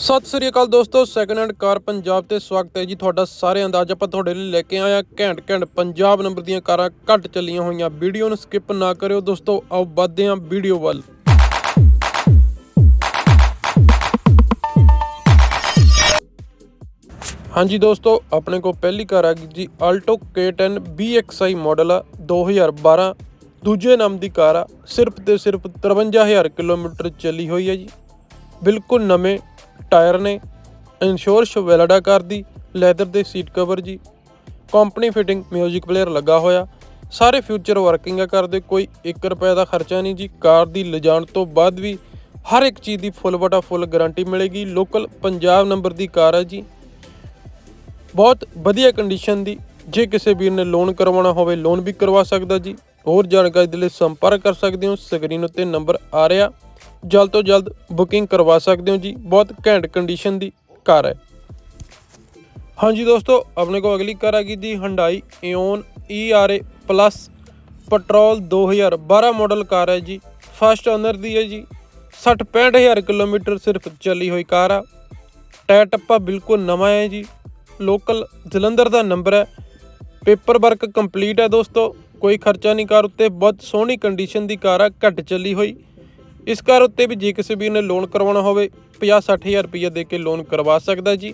ਸਤਿ ਸ੍ਰੀ ਅਕਾਲ ਦੋਸਤੋ second hand car Punjab ਤੇ ਸਵਾਗਤ ਹੈ ਜੀ ਤੁਹਾਡਾ ਸਾਰਿਆਂ ਦਾ। ਅੱਜ ਆਪਾਂ ਤੁਹਾਡੇ ਲਈ ਲੈ ਕੇ ਆਇਆ ਘੈਂਟ ਘੈਂਟ ਪੰਜਾਬ ਨੰਬਰ ਦੀਆਂ ਕਾਰਾਂ ਘੱਟ ਚੱਲੀਆਂ ਹੋਈਆਂ। ਵੀਡੀਓ ਨੂੰ ਸਕਿਪ ਨਾ ਕਰਿਓ ਦੋਸਤੋ, ਆਓ ਵੱਧਦੇ ਹਾਂ ਵੀਡੀਓ ਵੱਲ। ਹਾਂਜੀ ਦੋਸਤੋ, ਆਪਣੇ ਕੋਲ ਪਹਿਲੀ ਕਾਰ ਆ ਗਈ ਜੀ ਆਲਟੋ K10 BXI ਮਾਡਲ ਆ 2012 ਦੂਜੇ ਨਾਮ ਦੀ ਕਾਰ ਆ, ਸਿਰਫ ਤੇ ਸਿਰਫ 53000 ਕਿਲੋਮੀਟਰ ਚੱਲੀ ਹੋਈ ਹੈ ਜੀ। ਬਿਲਕੁਲ ਨਵੇਂ ਟਾਇਰ ਨੇ ਇੰਸ਼ੋਰ ਸ਼ਵੈਲਡਾ ਕਾਰ ਦੀ ਲੈਦਰ ਦੇ ਸੀਟ ਕਵਰ ਜੀ, ਕੰਪਨੀ ਫਿਟਿੰਗ 뮤직 ਪਲੇਅਰ ਲੱਗਾ ਹੋਇਆ। ਸਾਰੇ ਫਿਊਚਰ ਵਰਕਿੰਗ ਆ ਕਰਦੇ ਕੋਈ 1 ਰੁਪਏ ਦਾ ਖਰਚਾ ਨਹੀਂ ਜੀ। ਕਾਰ ਦੀ ਲਿਜਾਣ ਤੋਂ ਬਾਅਦ ਵੀ ਹਰ ਇੱਕ ਚੀਜ਼ ਦੀ ਫੁੱਲ ਬਟਾ ਫੁੱਲ ਗਾਰੰਟੀ ਮਿਲੇਗੀ। ਲੋਕਲ ਪੰਜਾਬ ਨੰਬਰ ਦੀ ਕਾਰ ਹੈ ਜੀ। ਬਹੁਤ ਵਧੀਆ ਕੰਡੀਸ਼ਨ ਦੀ, ਜੇ ਕਿਸੇ ਵੀਰ ਨੇ ਲੋਨ ਕਰਵਾਉਣਾ ਹੋਵੇ ਲੋਨ ਵੀ ਕਰਵਾ ਸਕਦਾ ਜੀ। ਹੋਰ ਜਾਣਕਾਰੀ ਦੇ ਲਈ ਸੰਪਰਕ ਕਰ ਸਕਦੇ ਹੋ। ਸਕਰੀਨ ਉੱਤੇ ਨੰਬਰ ਆ ਰਿਹਾ। ਜਲਦ ਤੋਂ ਜਲਦ ਬੁਕਿੰਗ ਕਰਵਾ ਸਕਦੇ ਹੋ ਜੀ। ਬਹੁਤ ਘੈਂਟ ਕੰਡੀਸ਼ਨ ਦੀ ਕਾਰ ਹੈ। ਹਾਂਜੀ ਦੋਸਤੋ, ਆਪਣੇ ਕੋਲ ਅਗਲੀ ਕਾਰ ਆ ਗਈ ਜੀ Hyundai Eon ERA plus petrol 2012 model car ਹੈ ਜੀ। ਫਸਟ ਓਨਰ ਦੀ ਹੈ ਜੀ। 60 65000 ਕਿਲੋਮੀਟਰ ਸਿਰਫ ਚੱਲੀ ਹੋਈ ਕਾਰ ਆ। ਟਾਇਰ ਟੱਪਾ ਬਿਲਕੁਲ ਨਵਾਂ ਹੈ ਜੀ। ਲੋਕਲ ਜਲੰਧਰ ਦਾ ਨੰਬਰ ਹੈ। ਪੇਪਰ ਵਰਕ ਕੰਪਲੀਟ ਹੈ ਦੋਸਤੋ। ਕੋਈ ਖਰਚਾ ਨਹੀਂ ਕਾਰ ਉੱਤੇ। ਬਹੁਤ ਸੋਹਣੀ ਕੰਡੀਸ਼ਨ ਦੀ ਕਾਰ ਆ। ਘੱਟ ਚੱਲੀ ਹੋਈ। ਇਸ ਕਾਰ ਉੱਤੇ ਵੀ ਜੇ ਕਿਸੇ ਵੀਰ ਨੇ ਲੋਨ ਕਰਵਾਉਣਾ ਹੋਵੇ 50-60000 ਰੁਪਏ ਦੇ ਕੇ ਲੋਨ ਕਰਵਾ ਸਕਦਾ ਜੀ।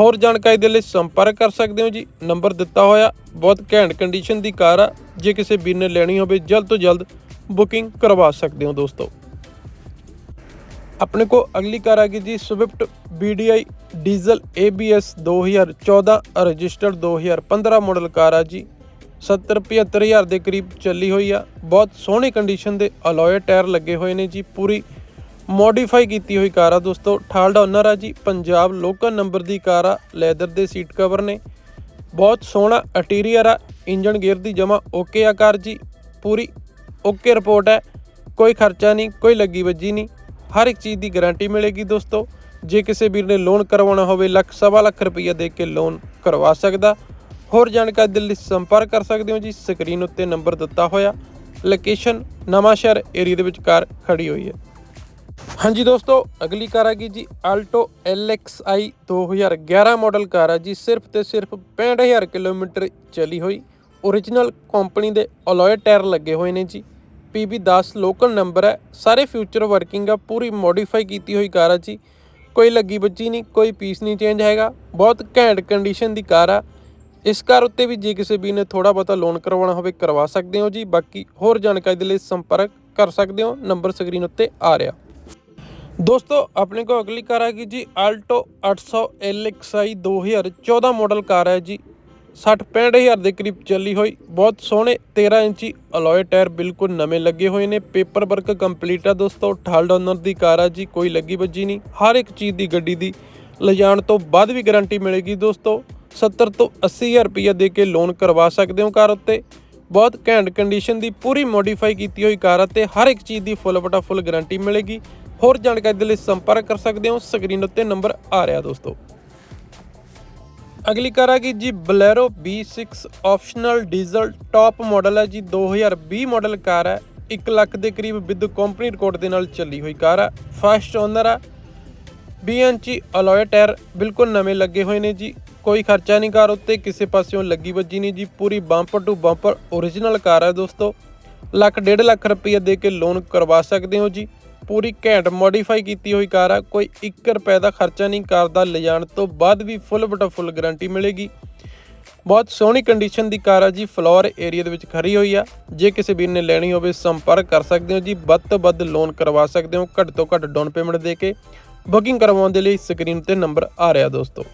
ਹੋਰ ਜਾਣਕਾਰੀ ਦੇ ਲਈ ਸੰਪਰਕ ਕਰ ਸਕਦੇ ਹੋ ਜੀ। ਨੰਬਰ ਦਿੱਤਾ ਹੋਇਆ, ਬਹੁਤ ਘੈਂਟ ਕੰਡੀਸ਼ਨ ਦੀ ਕਾਰ ਆ। ਜੇ ਕਿਸੇ ਵੀਰ ਨੇ ਲੈਣੀ ਹੋਵੇ, ਜਲਦ ਤੋਂ ਜਲਦ ਬੁਕਿੰਗ ਕਰਵਾ ਸਕਦੇ ਹੋ ਦੋਸਤੋ। ਆਪਣੇ ਕੋ ਅਗਲੀ ਕਾਰ ਆ ਗਈ ਜੀ Swift BDI diesel ABS 2014 registered 2015 model car ਆ ਜੀ। 70 75000 ਦੇ ਕਰੀਬ ਚੱਲੀ ਹੋਈ ਆ। ਬਹੁਤ ਸੋਹਣੀ ਕੰਡੀਸ਼ਨ ਦੇ ਅਲੋਏ ਟਾਇਰ ਲੱਗੇ ਹੋਏ ਨੇ ਜੀ। ਪੂਰੀ ਮੋਡੀਫਾਈ ਕੀਤੀ ਹੋਈ ਕਾਰ ਆ ਦੋਸਤੋ। ਠਾਲਡਾ ਓਨਰ ਆ ਜੀ। ਪੰਜਾਬ ਲੋਕਲ ਨੰਬਰ ਦੀ ਕਾਰ ਆ। ਲੈਦਰ ਦੇ ਸੀਟ ਕਵਰ ਨੇ। ਬਹੁਤ ਸੋਹਣਾ ਇੰਟੀਰੀਅਰ ਆ। ਇੰਜਨ ਗੇਅਰ ਦੀ ਜਮਾ ਓਕੇ ਆ ਕਾਰ ਜੀ। ਪੂਰੀ ਓਕੇ ਰਿਪੋਰਟ ਹੈ। ਕੋਈ ਖਰਚਾ ਨਹੀਂ, ਕੋਈ ਲੱਗੀ ਵੱਜੀ ਨਹੀਂ। ਹਰ ਇੱਕ ਚੀਜ਼ ਦੀ ਗਾਰੰਟੀ ਮਿਲੇਗੀ ਦੋਸਤੋ। ਜੇ ਕਿਸੇ ਵੀਰ ਨੇ ਲੋਨ ਕਰਵਾਉਣਾ ਹੋਵੇ, ਲੱਖ, ਸਵਾ ਲੱਖ ਰੁਪਈਆ ਦੇ ਕੇ ਲੋਨ ਕਰਵਾ ਸਕਦਾ। ਹੋਰ ਜਾਣਕਾਰੀ ਦੇ ਲਈ ਸੰਪਰਕ ਕਰ ਸਕਦੇ ਹੋ ਜੀ। ਸਕਰੀਨ ਉੱਤੇ ਨੰਬਰ ਦਿੱਤਾ ਹੋਇਆ। ਲੋਕੇਸ਼ਨ ਨਵਾਂਸ਼ਹਿਰ ਏਰੀਆ ਦੇ ਵਿੱਚ ਕਾਰ ਖੜੀ ਹੋਈ ਹੈ। ਹਾਂਜੀ ਦੋਸਤੋ, ਅਗਲੀ ਕਾਰ ਆ ਗਈ ਜੀ ਆਲਟੋ LXI 2011 ਮਾਡਲ ਕਾਰ ਆ ਜੀ। ਸਿਰਫ ਤੇ ਸਿਰਫ 65000 ਕਿਲੋਮੀਟਰ ਚਲੀ ਹੋਈ। Origignal ਕੰਪਨੀ ਦੇ ਅਲੋਏ ਟਾਇਰ ਲੱਗੇ ਹੋਏ ਨੇ ਜੀ। PB10 ਲੋਕਲ ਨੰਬਰ ਹੈ। ਸਾਰੇ ਫਿਊਚਰ ਵਰਕਿੰਗ ਆ, ਪੂਰੀ ਮੋਡੀਫਾਈ ਕੀਤੀ ਹੋਈ ਕਾਰ ਆ ਜੀ। ਕੋਈ ਲੱਗੀ ਬੱਜੀ ਨਹੀਂ, ਕੋਈ ਪੀਸ ਨਹੀਂ ਚੇਂਜ ਹੈਗਾ। ਬਹੁਤ ਘੈਂਟ ਕੰਡੀਸ਼ਨ ਦੀ ਕਾਰ ਆ। ਇਸ ਕਾਰ ਉੱਤੇ ਵੀ ਜੇ ਕਿਸੇ ਵੀ ਨੇ ਥੋੜਾ ਬਹੁਤਾ ਲੋਨ ਕਰਵਾਉਣਾ ਹੋਵੇ, ਕਰਵਾ ਸਕਦੇ ਹੋ ਜੀ। ਬਾਕੀ ਹੋਰ ਜਾਣਕਾਰੀ ਦੇ ਲਈ ਸੰਪਰਕ ਕਰ ਸਕਦੇ ਹੋ। ਨੰਬਰ ਸਕਰੀਨ ਉੱਤੇ ਆ ਰਿਹਾ। ਦੋਸਤੋ, ਆਪਣੇ ਕੋਲ ਅਗਲੀ ਕਾਰ ਹੈਗੀ ਜੀ। ਆਲਟੋ 800 LXI 2014 ਮਾਡਲ ਕਾਰ ਹੈ ਜੀ। 60 65000 ਦੇ ਕਰੀਬ ਚੱਲੀ ਹੋਈ। ਬਹੁਤ ਸੋਹਣੇ 13 ਇੰਚੀ ਅਲੋਏ ਟਾਇਰ ਬਿਲਕੁਲ ਨਵੇਂ ਲੱਗੇ ਹੋਏ ਨੇ। ਪੇਪਰ ਵਰਕ ਕੰਪਲੀਟ ਆ ਦੋਸਤੋ। ਠਾਲਡ ਓਨਰ ਦੀ ਕਾਰ ਆ ਜੀ। ਕੋਈ ਲੱਗੀ ਵੱਜੀ ਨਹੀਂ। ਹਰ ਇੱਕ ਚੀਜ਼ ਦੀ ਗੱਡੀ ਦੀ ਲਿਜਾਣ ਤੋਂ ਬਾਅਦ ਵੀ ਗਾਰੰਟੀ ਮਿਲੇਗੀ ਦੋਸਤੋ। 70 ਤੋਂ 80000 ਰੁਪਏ ਦੇ ਕੇ ਲੋਨ ਕਰਵਾ ਸਕਦੇ ਹੋ ਕਾਰ ਉੱਤੇ। ਬਹੁਤ ਘੈਂਟ ਕੰਡੀਸ਼ਨ ਦੀ ਪੂਰੀ ਮੋਡੀਫਾਈ ਕੀਤੀ ਹੋਈ ਕਾਰ ਅਤੇ ਹਰ ਇੱਕ ਚੀਜ਼ ਦੀ ਫੁੱਲ ਬਟਾ ਫੁੱਲ ਗਾਰੰਟੀ ਮਿਲੇਗੀ। ਹੋਰ ਜਾਣਕਾਰੀ ਦੇ ਲਈ ਸੰਪਰਕ ਕਰ ਸਕਦੇ ਹੋ ਸਕਰੀਨ ਉੱਤੇ ਨੰਬਰ ਆ ਰਿਹਾ ਦੋਸਤੋ। ਅਗਲੀ ਕਾਰ ਆ ਗਈ ਜੀ Bolero B6 optional diesel top model ਹੈ ਜੀ। 2020 ਮਾਡਲ ਕਾਰ ਹੈ 1 ਲੱਖ ਦੇ ਕਰੀਬ ਵਿਦ ਕੰਪਨੀ ਰਿਕਾਰਡ ਦੇ ਨਾਲ ਚੱਲੀ ਹੋਈ ਕਾਰ ਹੈ ਫਸਟ ਓਨਰ ਆ 20 ਇੰਚੀ ਅਲੋਏ ਟਾਇਰ ਬਿਲਕੁਲ ਨਵੇਂ ਲੱਗੇ ਹੋਏ ਨੇ ਜੀ। ਕੋਈ ਖਰਚਾ ਨਹੀਂ ਕਾਰ ਉੱਤੇ, ਕਿਸੇ ਪਾਸਿਓਂ ਲੱਗੀ ਵੱਜੀ ਨਹੀਂ ਜੀ, ਪੂਰੀ bumper to bumper origignal car ਹੈ ਦੋਸਤੋ। ਲੱਖ ਡੇਢ ਲੱਖ ਰੁਪਏ ਦੇ ਕੇ ਲੋਨ ਕਰਵਾ ਸਕਦੇ ਹੋ ਜੀ। ਪੂਰੀ ਘੈਂਟ ਮੋਡੀਫਾਈ ਕੀਤੀ ਹੋਈ ਕਾਰ ਆ ਕੋਈ 1 ਰੁਪਏ ਦਾ ਖਰਚਾ ਨਹੀਂ ਕਾਰ ਦਾ ਲਿਜਾਣ ਤੋਂ ਬਾਅਦ ਵੀ ਫੁੱਲ ਬਟਾ ਫੁੱਲ ਗਾਰੰਟੀ ਮਿਲੇਗੀ। ਬਹੁਤ ਸੋਹਣੀ ਕੰਡੀਸ਼ਨ ਦੀ ਕਾਰ ਆ ਜੀ ਫਲੋਰ ਏਰੀਆ ਦੇ ਵਿੱਚ ਖੜੀ ਹੋਈ ਆ। ਜੇ ਕਿਸੇ ਵੀਰ ਨੇ ਲੈਣੀ ਹੋਵੇ, ਸੰਪਰਕ ਕਰ ਸਕਦੇ ਹੋ ਜੀ, ਵੱਧ ਤੋਂ ਵੱਧ ਲੋਨ ਕਰਵਾ ਸਕਦੇ ਹੋ, ਘੱਟ ਤੋਂ ਘੱਟ ਡਾਊਨ ਪੇਮੈਂਟ ਦੇ ਕੇ। ਬੁਕਿੰਗ ਕਰਵਾਉਣ ਦੇ ਲਈ ਸਕਰੀਨ ਤੇ ਨੰਬਰ ਆ ਰਿਹਾ ਦੋਸਤੋ।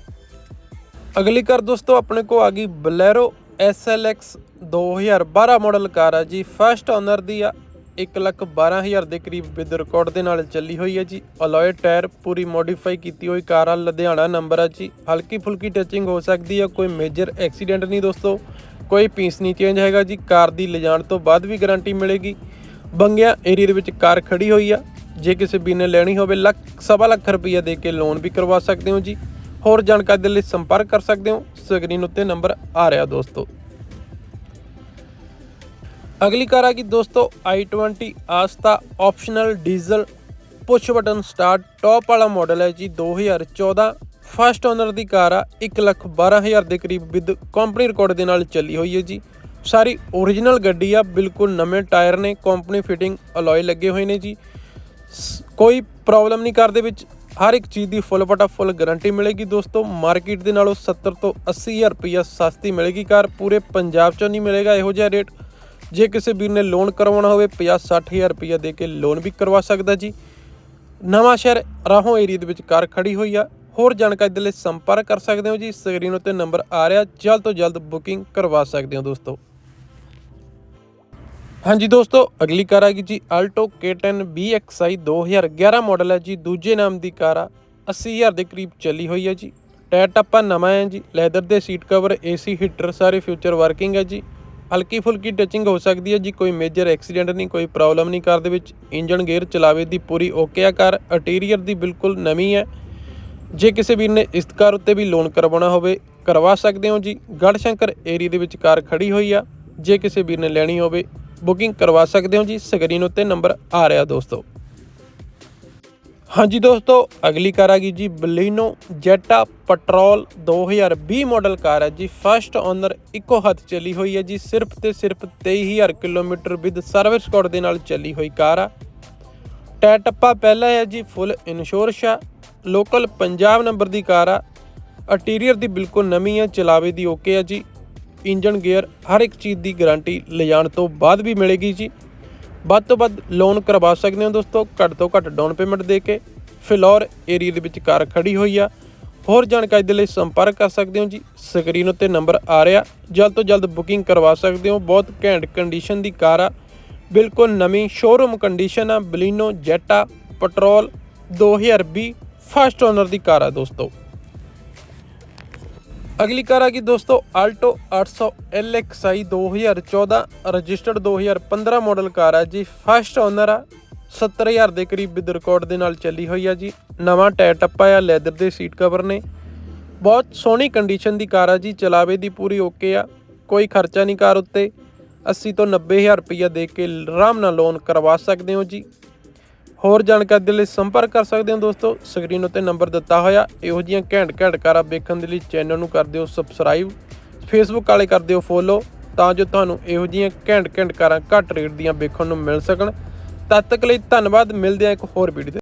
ਅਗਲੀ ਕਾਰ ਦੋਸਤੋ ਆਪਣੇ ਕੋ ਆ ਗਈ ਬਲੈਰੋ SLX 2012 ਮਾਡਲ ਕਾਰ ਆ ਜੀ। ਫਸਟ ਓਨਰ ਦੀ ਆ 112000 ਦੇ ਕਰੀਬ ਵਿਦ ਰਿਕਾਰਡ ਦੇ ਨਾਲ ਚੱਲੀ ਹੋਈ ਹੈ ਜੀ। ਅਲੋਏ ਟਾਇਰ ਪੂਰੀ ਮੋਡੀਫਾਈ ਕੀਤੀ ਹੋਈ ਕਾਰ ਆ, ਲੁਧਿਆਣਾ ਨੰਬਰ ਆ ਜੀ। ਹਲਕੀ ਫੁਲਕੀ ਟੱਚਿੰਗ ਹੋ ਸਕਦੀ ਹੈ ਕੋਈ ਮੇਜਰ ਐਕਸੀਡੈਂਟ ਨਹੀਂ ਦੋਸਤੋ। ਕੋਈ ਪੀਸ ਨਹੀਂ ਚੇਂਜ ਹੈਗਾ ਜੀ। ਕਾਰ ਦੀ ਲਿਜਾਣ ਤੋਂ ਬਾਅਦ ਵੀ ਗਾਰੰਟੀ ਮਿਲੇਗੀ। ਬੰਗਿਆ ਏਰੀਆ ਦੇ ਵਿੱਚ ਕਾਰ ਖੜੀ ਹੋਈ ਆ। ਜੇ ਕਿਸੇ ਵੀ ਨੇ ਲੈਣੀ ਹੋਵੇ, ਲੱਖ, ਸਵਾ ਲੱਖ ਰੁਪਈਆ ਦੇ ਕੇ ਲੋਨ ਵੀ ਕਰਵਾ ਸਕਦੇ ਹੋ ਜੀ। ਹੋਰ ਜਾਣਕਾਰੀ ਦੇ ਲਈ ਸੰਪਰਕ ਕਰ ਸਕਦੇ ਹੋ। ਸਕਰੀਨ ਉੱਤੇ ਨੰਬਰ ਆ ਰਿਹਾ ਦੋਸਤੋ। ਅਗਲੀ ਕਾਰ ਆ ਗਈ ਦੋਸਤੋ i20 Asta optional diesel push button start top ਵਾਲਾ ਮਾਡਲ ਹੈ ਜੀ 2014 ਫਸਟ ਓਨਰ ਦੀ ਕਾਰ ਆ 112000 ਦੇ ਕਰੀਬ ਵਿਦ ਕੰਪਨੀ ਰਿਕਾਰਡ ਦੇ ਨਾਲ ਚੱਲੀ ਹੋਈ ਹੈ ਜੀ। ਸਾਰੀ ਓਰੀਜਨਲ ਗੱਡੀ ਆ, ਬਿਲਕੁਲ ਨਵੇਂ ਟਾਇਰ ਨੇ ਕੰਪਨੀ ਫਿਟਿੰਗ ਅਲੋਏ ਲੱਗੇ ਹੋਏ ਨੇ ਜੀ। ਸ- ਕੋਈ ਪ੍ਰੋਬਲਮ ਨਹੀਂ ਕਾਰ ਦੇ ਵਿੱਚ। ਹਰ ਇੱਕ ਚੀਜ਼ ਦੀ ਫੁੱਲ ਫਟਾ ਫੁੱਲ ਗਾਰੰਟੀ ਮਿਲੇਗੀ ਦੋਸਤੋ। ਮਾਰਕੀਟ ਦੇ ਨਾਲੋਂ 70 ਤੋਂ 80000 ਰੁਪਈਆ ਸਸਤੀ ਮਿਲੇਗੀ ਕਾਰ ਪੂਰੇ ਪੰਜਾਬ 'ਚੋਂ ਨਹੀਂ ਮਿਲੇਗਾ ਇਹੋ ਜਿਹਾ ਰੇਟ ਜੇ ਕਿਸੇ ਵੀਰ ਨੇ ਲੋਨ ਕਰਵਾਉਣਾ ਹੋਵੇ 50 60000 ਰੁਪਈਆ ਦੇ ਕੇ ਲੋਨ ਵੀ ਕਰਵਾ ਸਕਦਾ ਜੀ। ਨਵਾਂ ਸ਼ਹਿਰ ਰਾਹੋਂ ਏਰੀਆ ਦੇ ਵਿੱਚ ਕਾਰ ਖੜੀ ਹੋਈ ਆ। ਹੋਰ ਜਾਣਕਾਰੀ ਦੇ ਲਈ ਸੰਪਰਕ ਕਰ ਸਕਦੇ ਹੋ ਜੀ। ਸਕਰੀਨ ਉੱਤੇ ਨੰਬਰ ਆ ਰਿਹਾ। ਜਲਦ ਤੋਂ ਜਲਦ ਬੁਕਿੰਗ ਕਰਵਾ ਸਕਦੇ ਹੋ ਦੋਸਤੋ। ਹਾਂਜੀ ਦੋਸਤੋ, ਅਗਲੀ ਕਾਰ ਆ ਗਈ ਜੀ ਆਲਟੋ K10 BXI 2011 ਮਾਡਲ ਹੈ ਜੀ। ਦੂਜੇ ਨਾਮ ਦੀ ਕਾਰ ਆ 80000 ਦੇ ਕਰੀਬ ਚੱਲੀ ਹੋਈ ਹੈ ਜੀ। ਟਾਇਰ ਟੱਪਾ ਨਵਾਂ ਹੈ ਜੀ ਲੈਦਰ ਦੇ ਸੀਟ ਕਵਰ AC ਹੀਟਰ ਸਾਰੇ ਫਿਊਚਰ ਵਰਕਿੰਗ ਹੈ ਜੀ। ਹਲਕੀ ਫੁਲਕੀ ਟੱਚਿੰਗ ਹੋ ਸਕਦੀ ਹੈ ਜੀ, ਕੋਈ ਮੇਜਰ ਐਕਸੀਡੈਂਟ ਨਹੀਂ, ਕੋਈ ਪ੍ਰੋਬਲਮ ਨਹੀਂ ਕਾਰ ਦੇ ਵਿੱਚ। ਇੰਜਨ ਗੇਅਰ ਚਲਾਵੇ ਦੀ ਪੂਰੀ ਓਕੇ ਆ ਕਾਰ ਇੰਟੀਰੀਅਰ ਦੀ ਬਿਲਕੁਲ ਨਵੀਂ ਹੈ ਜੇ ਕਿਸੇ ਵੀਰ ਨੇ ਇਸ ਕਾਰ ਉੱਤੇ ਵੀ ਲੋਨ ਕਰਵਾਉਣਾ ਹੋਵੇ, ਕਰਵਾ ਸਕਦੇ ਹੋ ਜੀ। ਗੜਸ਼ੰਕਰ ਏਰੀਆ ਦੇ ਵਿੱਚ ਕਾਰ ਖੜੀ ਹੋਈ ਆ। ਜੇ ਕਿਸੇ ਵੀਰ ਨੇ ਲੈਣੀ ਹੋਵੇ ਬੁਕਿੰਗ ਕਰਵਾ ਸਕਦੇ ਹੋ ਜੀ, ਸਕਰੀਨ ਉੱਤੇ ਨੰਬਰ ਆ ਰਿਹਾ ਦੋਸਤੋ। ਹਾਂਜੀ ਦੋਸਤੋ, ਅਗਲੀ ਕਾਰ ਆ ਗਈ ਜੀ Baleno Jetta petrol 2020 model car ਹੈ ਜੀ। ਫਸਟ ਓਨਰ ਇੱਕੋ ਹੱਥ ਚੱਲੀ ਹੋਈ ਹੈ ਜੀ, ਸਿਰਫ ਤੇ ਸਿਰਫ 23000 ਕਿਲੋਮੀਟਰ ਵਿਦ ਸਰਵਿਸ ਕੋਡ ਦੇ ਨਾਲ ਚੱਲੀ ਹੋਈ ਕਾਰ ਆ। ਟਾਇਰ ਟੱਪਾ ਪਹਿਲਾ ਹੈ ਜੀ ਫੁੱਲ ਇੰਸ਼ੋਰਸ਼ ਆ। ਲੋਕਲ ਪੰਜਾਬ ਨੰਬਰ ਦੀ ਕਾਰ ਆ। ਇੰਟੀਰੀਅਰ ਦੀ ਬਿਲਕੁਲ ਨਵੀਂ ਹੈ, ਚਲਾਵੇ ਦੀ ਓਕੇ ਆ ਜੀ। ਇੰਜਨ ਗੇਅਰ ਹਰ ਇੱਕ ਚੀਜ਼ ਦੀ ਗਾਰੰਟੀ ਲਿਜਾਣ ਤੋਂ ਬਾਅਦ ਵੀ ਮਿਲੇਗੀ ਜੀ। ਵੱਧ ਤੋਂ ਵੱਧ ਲੋਨ ਕਰਵਾ ਸਕਦੇ ਹੋ ਦੋਸਤੋ, ਘੱਟ ਤੋਂ ਘੱਟ ਡਾਊਨ ਪੇਮੈਂਟ ਦੇ ਕੇ। ਫਿਲੌਰ ਏਰੀਆ ਦੇ ਵਿੱਚ ਕਾਰ ਖੜੀ ਹੋਈ ਆ। ਹੋਰ ਜਾਣਕਾਰੀ ਦੇ ਲਈ ਸੰਪਰਕ ਕਰ ਸਕਦੇ ਹੋ ਜੀ। ਸਕਰੀਨ ਉੱਤੇ ਨੰਬਰ ਆ ਰਿਹਾ। ਜਲਦ ਤੋਂ ਜਲਦ ਬੁਕਿੰਗ ਕਰਵਾ ਸਕਦੇ ਹੋ। ਬਹੁਤ ਘੈਂਟ ਕੰਡੀਸ਼ਨ ਦੀ ਕਾਰ ਆ। ਬਿਲਕੁਲ ਨਵੀਂ ਸ਼ੋਰੂਮ ਕੰਡੀਸ਼ਨ ਆ। Baleno Zeta petrol 2020 first owner ਦੀ ਕਾਰ ਆ ਦੋਸਤੋ। ਅਗਲੀ ਕਾਰ ਆ ਗਈ ਦੋਸਤੋ Alto 800 LXI 2014 registered 2015 model car ਆ ਜੀ। ਫਸਟ ਓਨਰ ਆ 70000 ਦੇ ਕਰੀਬ ਵਿਦ ਰਿਕਾਰਡ ਦੇ ਨਾਲ ਚੱਲੀ ਹੋਈ ਆ ਜੀ। ਨਵਾਂ ਟਾਇਰ ਟੱਪਾ ਆ ਲੈਦਰ ਦੇ ਸੀਟ ਕਵਰ ਨੇ। ਬਹੁਤ ਸੋਹਣੀ ਕੰਡੀਸ਼ਨ ਦੀ ਕਾਰ ਆ ਜੀ, ਚਲਾਵੇ ਦੀ ਪੂਰੀ ਓਕੇ ਆ। ਕੋਈ ਖਰਚਾ ਨਹੀਂ ਕਾਰ ਉੱਤੇ। 80 ਤੋਂ 90000 ਰੁਪਈਆ ਦੇ ਕੇ ਆਰਾਮ ਨਾਲ ਲੋਨ ਕਰਵਾ ਸਕਦੇ ਹੋ ਜੀ। ਹੋਰ ਜਾਣਕਾਰੀ ਦੇ ਲਈ ਸੰਪਰਕ ਕਰ ਸਕਦੇ ਹੋ ਦੋਸਤੋ। ਸਕਰੀਨ ਉੱਤੇ ਨੰਬਰ ਦਿੱਤਾ ਹੋਇਆ। ਇਹੋ ਜਿਹੀਆਂ ਘੈਂਟ ਘੈਂਟ ਕਾਰਾਂ ਵੇਖਣ ਦੇ ਲਈ ਚੈਨਲ ਨੂੰ ਕਰ ਦਿਓ ਸਬਸਕ੍ਰਾਈਬ ਫੇਸਬੁੱਕ ਵਾਲੇ ਕਰ ਦਿਓ ਫੋਲੋ ਤਾਂ ਜੋ ਤੁਹਾਨੂੰ ਇਹੋ ਜਿਹੀਆਂ ਘੈਂਟ ਘੈਂਟ ਕਾਰਾਂ ਘੱਟ ਰੇਟ ਦੀਆਂ ਵੇਖਣ ਨੂੰ ਮਿਲ ਸਕਣ। ਤਦ ਤੱਕ ਲਈ ਧੰਨਵਾਦ। ਮਿਲਦੇ ਹਾਂ ਇੱਕ ਹੋਰ ਵੀਡੀਓ